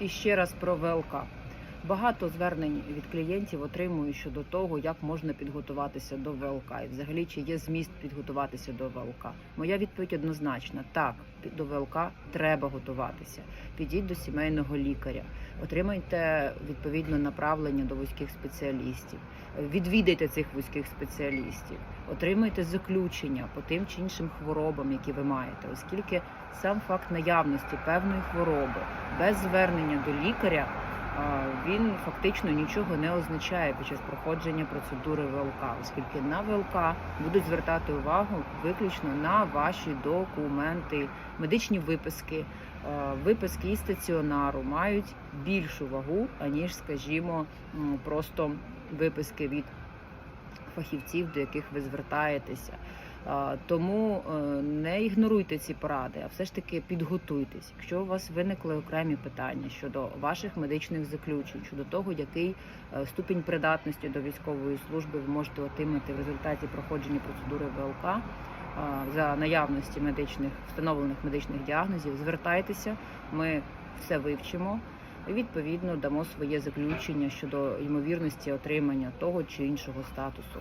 І ще раз про ВЛК. Багато звернень від клієнтів отримую щодо того, як можна підготуватися до ВЛК, і взагалі чи є зміст підготуватися до ВЛК. Моя відповідь однозначна: так, до ВЛК треба готуватися. Підіть до сімейного лікаря, отримайте відповідно направлення до вузьких спеціалістів, відвідайте цих вузьких спеціалістів, отримайте заключення по тим чи іншим хворобам, які ви маєте, оскільки сам факт наявності певної хвороби без звернення до лікаря він фактично нічого не означає під час проходження процедури ВЛК, оскільки на ВЛК будуть звертати увагу виключно на ваші документи, медичні виписки. Виписки із стаціонару мають більшу вагу, аніж, скажімо, просто виписки від фахівців, до яких ви звертаєтеся. Тому е, не ігноруйте ці поради, а все ж таки підготуйтесь. Якщо у вас виникли окремі питання щодо ваших медичних заключень, щодо того, який е, ступінь придатності до військової служби ви можете отримати в результаті проходження процедури ВЛК за наявності медичних встановлених медичних діагнозів, звертайтеся, ми все вивчимо. І відповідно дамо своє заключення щодо ймовірності отримання того чи іншого статусу.